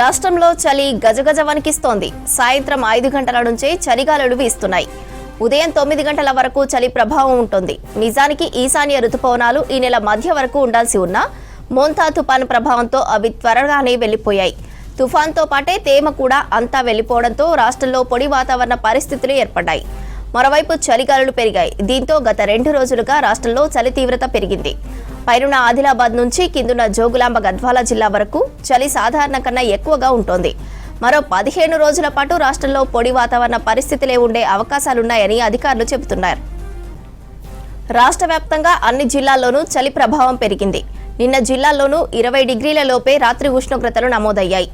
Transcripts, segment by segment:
రాష్ట్రంలో చలి గజగజ వణికిస్తోంది. సాయంత్రం ఐదు గంటల నుంచే చలిగాలులు వీస్తున్నాయి ఉదయం తొమ్మిది గంటల వరకు చలి ప్రభావం ఉంటుంది. నిజానికి ఈశాన్య రుతుపవనాలు ఈ నెల మధ్య వరకు ఉండాల్సి ఉన్నా మోంతా తుఫాను ప్రభావంతో అవి త్వరగానే వెళ్ళిపోయాయి తుఫాన్తో పాటే తేమ కూడా అంతా వెళ్ళిపోవడంతో రాష్ట్రంలో పొడి వాతావరణ పరిస్థితులు ఏర్పడ్డాయి. మరోవైపు చలిగాలులు పెరిగాయి. దీంతో గత రెండు రోజులుగా రాష్ట్రంలో చలి తీవ్రత పెరిగింది. పైనున్న ఆదిలాబాద్ నుంచి కిందున జోగులాంబ గద్వాల జిల్లా వరకు చలి సాధారణ కన్నా ఎక్కువగా ఉంటుంది. మరో పదిహేను రోజుల పాటు రాష్ట్రంలో పొడి వాతావరణ పరిస్థితులే ఉండే అవకాశాలున్నాయని అధికారులు చెబుతున్నారు. రాష్ట్ర వ్యాప్తంగా అన్ని జిల్లాల్లోనూ చలి ప్రభావం పెరిగింది. నిన్న జిల్లాల్లోనూ ఇరవై డిగ్రీల లోపే రాత్రి ఉష్ణోగ్రతలు నమోదయ్యాయి.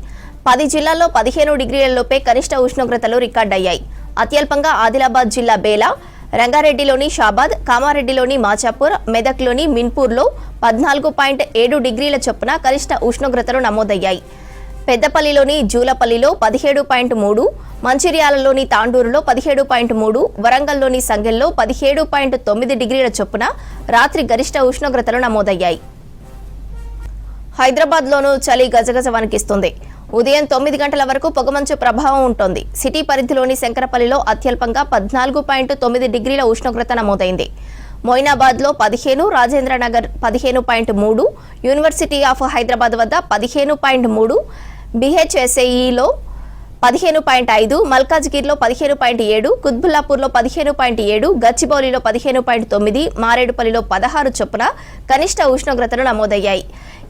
పది జిల్లాల్లో పదిహేను డిగ్రీల లోపే కనిష్ట ఉష్ణోగ్రతలు రికార్డయ్యాయి. అత్యల్పంగా ఆదిలాబాద్ జిల్లా బేలా రంగారెడ్డిలోని షాబాద్ కామారెడ్డిలోని మాచాపూర్ మెదక్లోని మిన్పూర్లో పద్నాలుగు పాయింట్ ఏడు డిగ్రీల చొప్పున కనిష్ట ఉష్ణోగ్రతలు నమోదయ్యాయి. పెద్దపల్లిలోని జూలపల్లిలో పదిహేడు పాయింట్ మూడు మంచిర్యాలలోని తాండూరులో పదిహేడు పాయింట్ మూడు వరంగల్లోని సంగెల్లో పదిహేడు పాయింట్ తొమ్మిది డిగ్రీల చొప్పున రాత్రి గరిష్ట ఉష్ణోగ్రతలు నమోదయ్యాయి. హైదరాబాద్లోనూ చలి గజగజ వణికిస్తుంది ఉదయం తొమ్మిది గంటల వరకు పొగమంచు ప్రభావం ఉంటుంది. సిటీ పరిధిలోని శంకరపల్లిలో అత్యల్పంగా పద్నాలుగు పాయింట్ తొమ్మిది డిగ్రీల ఉష్ణోగ్రత నమోదైంది. మొయినాబాద్లో పదిహేను రాజేంద్ర నగర్ పదిహేను పాయింట్ మూడు యూనివర్సిటీ ఆఫ్ హైదరాబాద్ వద్ద పదిహేను పాయింట్ మూడు బిహెచ్ఎస్ఏఈలో పదిహేను పాయింట్ ఐదు మల్కాజ్గిరిలో పదిహేను పాయింట్ ఏడు కుత్బుల్లాపూర్లో పదిహేను పాయింట్ ఏడు గచ్చిబౌలిలో పదిహేను పాయింట్ తొమ్మిది మారేడుపల్లిలో పదహారు చొప్పున కనిష్ట ఉష్ణోగ్రతలు నమోదయ్యాయి.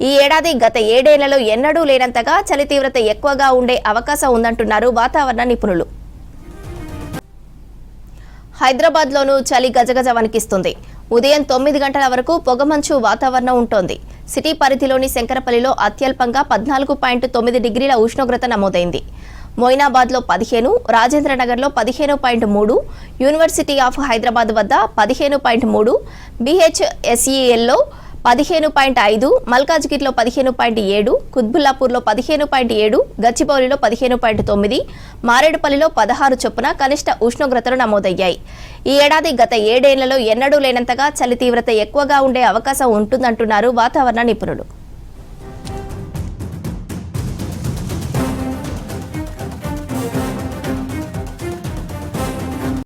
ఈ ఏడాది గత ఏడేళ్ళలో ఎన్నడూ లేనంతగా చలి తీవ్రత ఎక్కువగా ఉండే అవకాశం ఉందంటున్నారు వాతావరణ నిపుణులు. హైదరాబాద్లోనూ చలి గజగజ వణికిస్తుంది ఉదయం తొమ్మిది గంటల వరకు పొగమంచు వాతావరణం ఉంటోంది. సిటీ పరిధిలోని శంకరపల్లిలో అత్యల్పంగా పద్నాలుగు పాయింట్ తొమ్మిది డిగ్రీల ఉష్ణోగ్రత నమోదైంది. మొయినాబాద్లో పదిహేను రాజేంద్రనగర్లో పదిహేను పాయింట్ మూడు యూనివర్సిటీ ఆఫ్ హైదరాబాద్ వద్ద పదిహేను పాయింట్ మూడు బీహెచ్ఎస్ఈఎల్లో పదిహేను పాయింట్ ఐదు మల్కాజ్గిరిలో పదిహేను పాయింట్ ఏడు కుత్బుల్లాపూర్లో పదిహేను పాయింట్ ఏడు గచ్చిబౌలిలో పదిహేను పాయింట్ తొమ్మిది మారేడుపల్లిలో పదహారు చొప్పున కనిష్ట ఉష్ణోగ్రతలు నమోదయ్యాయి. ఈ ఏడాది గత ఏడేళ్ళలో ఎన్నడూ లేనంతగా చలి తీవ్రత ఎక్కువగా ఉండే అవకాశం ఉంటుందంటున్నారు వాతావరణ నిపుణులు.